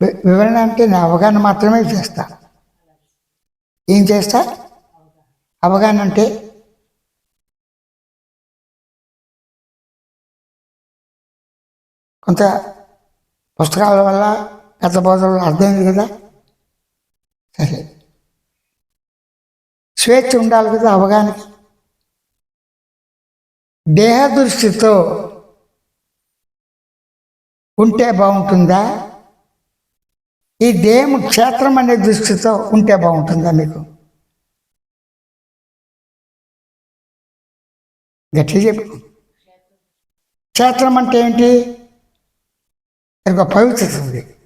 వివరణ అంటే నేను అవగాహన మాత్రమే చేస్తా. ఏం చేస్తా? అవగాహన అంటే? కొంత పుస్తకాల వల్ల గత బోధనలు అర్థమైంది కదా? సరే. స్వేచ్ఛ ఉండాలి కదా అవగాహనకి. దేహ దృష్టితో ఉంటే బాగుంటుందా? ఈ దేహం క్షేత్రం అనే దృష్టితో ఉంటే బాగుంటుందా మీకు? గట్టిగా చెప్పు. క్షేత్రం అంటే ఏంటి? ఇది ఒక పవిత్రత ఉంది.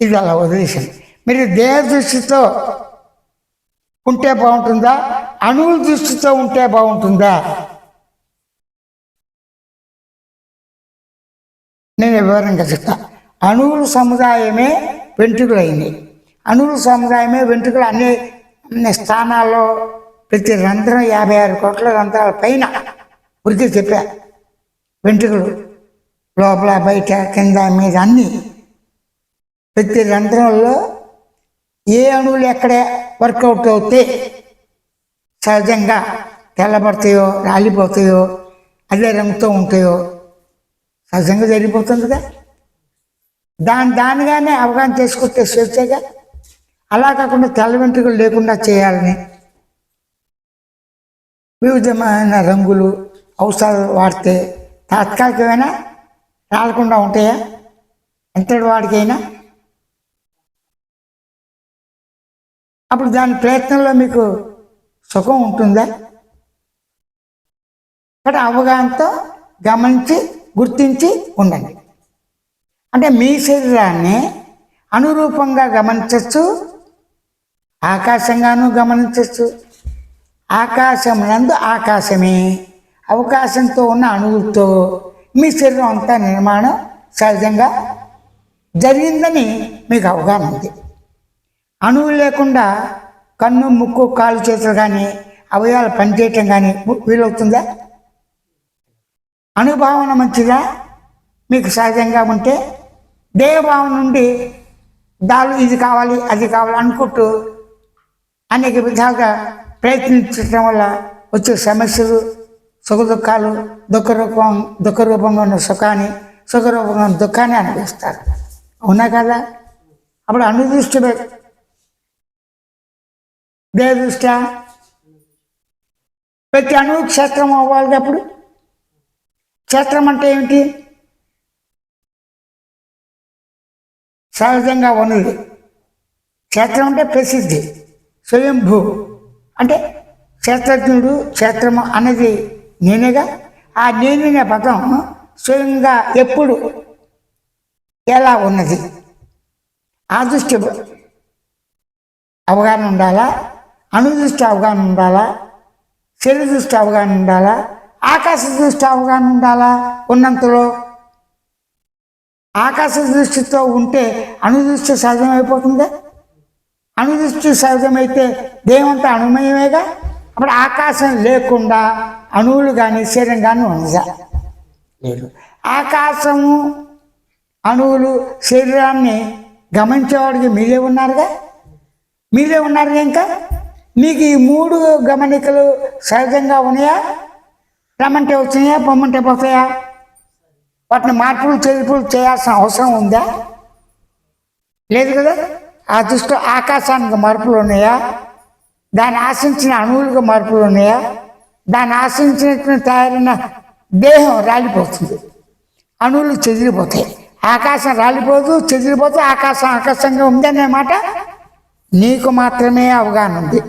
ఇది అలా వదిలేసింది మీరు దేహ దృష్టితో ఉంటే బాగుంటుందా? అణువుల దృష్టితో ఉంటే బాగుంటుందా? నేను వివరంగా చెప్తా. అణువుల సముదాయమే వెంట్రుకలు అయినాయి అణువుల సముదాయమే వెంట్రుకలు అన్ని అన్ని స్థానాల్లో ప్రతి రంధ్రం యాభై ఆరు కోట్ల రంధ్రాల పైన వృద్ధి చెప్పా. వెంట్రుకలు లోపల బయట కింద మీద అన్నీ ప్రతి రంధ్రంలో ఏ అణువులు ఎక్కడ వర్కౌట్ అవుతే సహజంగా తెల్లబడతాయో రాలిపోతాయో అదే రంగుతో ఉంటాయో సహజంగా జరిగిపోతుందిగా. దాని దానిగానే అవగాహన చేసుకుంటే స్వేచ్ఛగా. అలా కాకుండా తెల్ల వెంట్రుకలు లేకుండా చేయాలని. వివిధమైన రంగులు ఔషధాలు వాడితే తాత్కాలికమైన రాలకుండా ఉంటాయా? ఎంతటి వాడికైనా? అప్పుడు దాని ప్రయత్నంలో మీకు సుఖం ఉంటుందా? ఇక్కడ అవగాహనతో గమనించి గుర్తించి ఉండండి. అంటే మీ శరీరాన్ని అనురూపంగా గమనించవచ్చు ఆకాశంగాను గమనించవచ్చు ఆకాశం నందు ఆకాశమే అవకాశంతో ఉన్న అణువులతో మీ శరీరం అంతా నిర్మాణం సహజంగా జరిగిందని మీకు అవగాహన ఉంది. అణువులు లేకుండా కన్ను ముక్కు కాలు చేతులు కానీ అవయవాలు పనిచేయటం కానీ వీలవుతుందా? అనుభావన మంచిదా? మీకు సహజంగా ఉంటే దేవభావం నుండి దాలు ఇది కావాలి అది కావాలి అనుకుంటూ అనేక విధాలుగా ప్రయత్నించడం వల్ల వచ్చే సమస్యలు సుఖ దుఃఖాలు దుఃఖ రూపం దుఃఖ ఉన్న సుఖాన్ని సుఖ ఉన్న దుఃఖాన్ని అనుభవిస్తారు. అవునా కదా? అప్పుడు అనుదృష్టి దేవ ప్రతి అణువు క్షేత్రం అవ్వాలి అప్పుడు. క్షేత్రం అంటే ఏమిటి? సహజంగా ఉన్నది క్షేత్రం అంటే ప్రసిద్ధి స్వయంభూ. అంటే క్షేత్రజ్ఞుడు క్షేత్రము అన్నది నేనేగా? ఆ నేననే పదం స్వయంగా ఎప్పుడు ఎలా ఉన్నది? ఆ అవగాహన ఉండాలా? అనుదృష్టి అవగాహన ఉండాలా? శరీర దృష్టి అవగాహన ఉండాలా? ఆకాశ దృష్టి అవగాహన ఉండాలా? ఉన్నంతలో ఆకాశ దృష్టితో ఉంటే అణుదృష్టి సహజమైపోతుందా అణుదృష్టి సహజమైతే దేవంతా అణుమయమేగా అప్పుడు ఆకాశం లేకుండా అణువులు కానీ శరీరం కానీ ఉందా లేదు. ఆకాశము అణువులు శరీరాన్ని గమనించేవాడికి మీరే ఉన్నారుగా? మీరే ఉన్నారు ఇంకా? మీకు ఈ మూడు గమనికలు సహజంగా ఉన్నాయా? రమ్మంటే వచ్చినాయా? పొమ్మంటే పోతాయా? వాటిని మార్పులు చేర్పులు చేయాల్సిన అవసరం ఉందా? లేదు కదా? ఆ దృష్టిలో ఆకాశానికి మార్పులు ఉన్నాయా? దాన్ని ఆశించిన అణువులకు మార్పులు ఉన్నాయా? దాన్ని ఆశించినట్టు తయారైన దేహం రాలిపోతుంది. అణువులు చెదిరిపోతాయి. ఆకాశం రాలిపోదు చెదిరిపోతే ఆకాశం ఆకాశంగా ఉందనే మాట నీకు మాత్రమే అవగాహన ఉంది.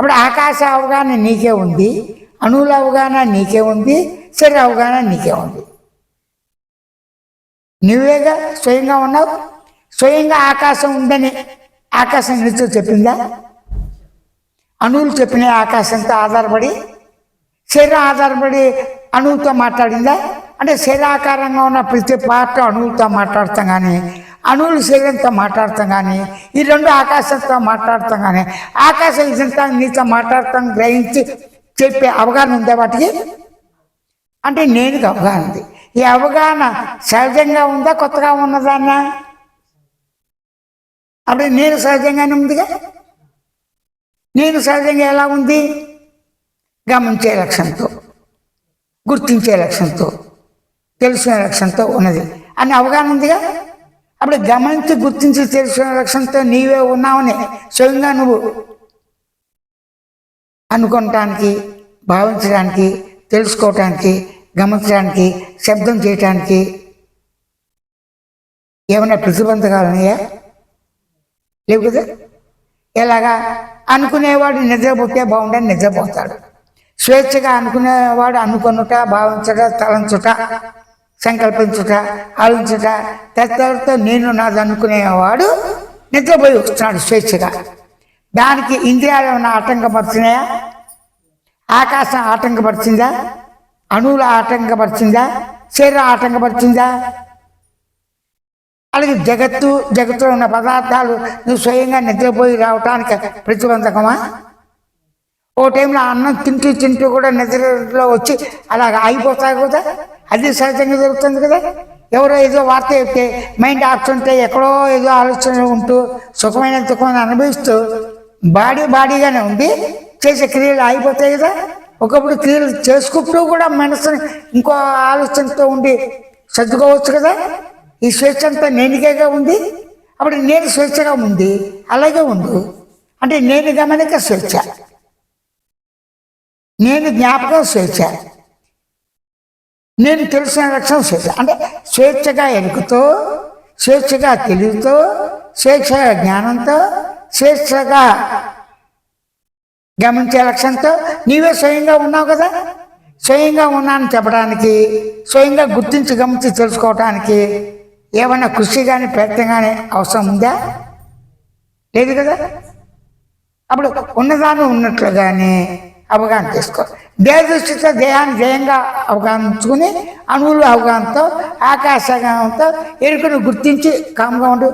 అప్పుడు ఆకాశ అవగాహన నీకే ఉంది అణువుల అవగాహన నీకే ఉంది శరీర అవగాహన నీకే ఉంది. నువ్వేగా స్వయంగా ఉన్నావు? స్వయంగా ఆకాశం ఉందని ఆకాశం నిత్యం చెప్పిందా? అణువులు చెప్పిన ఆకాశంతో ఆధారపడి శరీరం ఆధారపడి అణువుతో మాట్లాడిందా? అంటే శరీరాకారంగా ఉన్న ప్రతి పార్ట్ అణువులతో మాట్లాడతాం కానీ అణువులు శరీరంతో మాట్లాడతాం కానీ ఈ రెండు ఆకాశంతో మాట్లాడతాం కానీ ఆకాశం ఇదంతా నీతో మాట్లాడతాం గ్రహించి చెప్పే అవగాహన ఉందా వాటికి? అంటే నేనుకి అవగాహన ఉంది. ఈ అవగాహన సహజంగా ఉందా కొత్తగా ఉన్నదాన్నా అప్పుడు నేను సహజంగానే ఉందిగా? నేను సహజంగా ఎలా ఉంది? గమనించే లక్ష్యంతో గుర్తించే లక్ష్యంతో తెలుసుకునే లక్ష్యంతో ఉన్నది. అని అవగాహన ఉందిగా? అప్పుడు గమనించి గుర్తించి తెలుసుకునే లక్ష్యంతో నీవే ఉన్నావని స్వయంగా నువ్వు అనుకోవటానికి భావించడానికి తెలుసుకోవటానికి గమనించడానికి శబ్దం చేయటానికి ఏమైనా ప్రతిబంధకాలు ఉన్నాయా లేవు కదా ఎలాగా? అనుకునేవాడు నిద్రపోతే బాగుండని నిద్రపోతాడు. స్వేచ్ఛగా అనుకునేవాడు అనుకొనుట భావించుట తలంచుట సంకల్పించుట ఆలోచించుట తత్వాలతో నేను నాది అనుకునేవాడు నిద్రపోయి వస్తున్నాడు స్వేచ్ఛగా. దానికి ఇంద్రియాలు ఏమైనా ఆటంకపడుతున్నాయా ఆకాశం ఆటంకపరిచిందా? అణువులు ఆటంకపరిచిందా? శరీరం ఆటంకపరిచిందా? అలాగే జగత్తు జగత్తులో ఉన్న పదార్థాలు నువ్వు స్వయంగా నిద్రపోయి రావటానికి ప్రతిబంధకమా? ఓ టైంలో అన్నం తింటూ తింటూ కూడా నిద్రలో వచ్చి అలాగ ఆగిపోతాయి కదా? అది సహజంగా జరుగుతుంది కదా? ఎవరో ఏదో వార్త చెప్తే మైండ్ ఆపుతుంటే ఎక్కడో ఏదో ఆలోచన ఉంటూ సుఖమైన దుఃఖమైన అనుభవిస్తూ బాడీ బాడీగానే ఉండి చేసే క్రియలు ఆగిపోతాయి కదా? ఒకప్పుడు క్రియలు చేసుకుంటూ కూడా మనసుని ఇంకో ఆలోచనతో ఉండి సర్దుకోవచ్చు కదా? ఈ స్వేచ్ఛ అంతా నేనికేగా ఉంది? అప్పుడు నేను స్వేచ్ఛగా ఉంది అలాగే ఉండు. అంటే నేను గమనిక స్వేచ్ఛ. నేను జ్ఞాపకం స్వేచ్ఛ. నేను తెలిసిన లక్ష్యం స్వేచ్ఛ. అంటే స్వేచ్ఛగా ఎరుకుతో స్వేచ్ఛగా తెలివితో స్వేచ్ఛగా జ్ఞానంతో స్వేచ్ఛగా గమనించే లక్ష్యంతో నీవే స్వయంగా ఉన్నావు కదా? స్వయంగా ఉన్నాను చెప్పడానికి స్వయంగా గుర్తించి గమనించి తెలుసుకోవటానికి ఏమైనా కృషి కానీ ప్రయత్నం కానీ అవసరం ఉందా? లేదు కదా? అప్పుడు ఉన్నదాన్ని ఉన్నట్లుగానే అవగాహన చేసుకో. దేహ దృష్టితో దేహాన్ని దేయంగా అవగాహించుకుని అణువులు అవగాహనతో ఆకాశగానంతో ఎరుకను గుర్తించి కామ్గా ఉండు.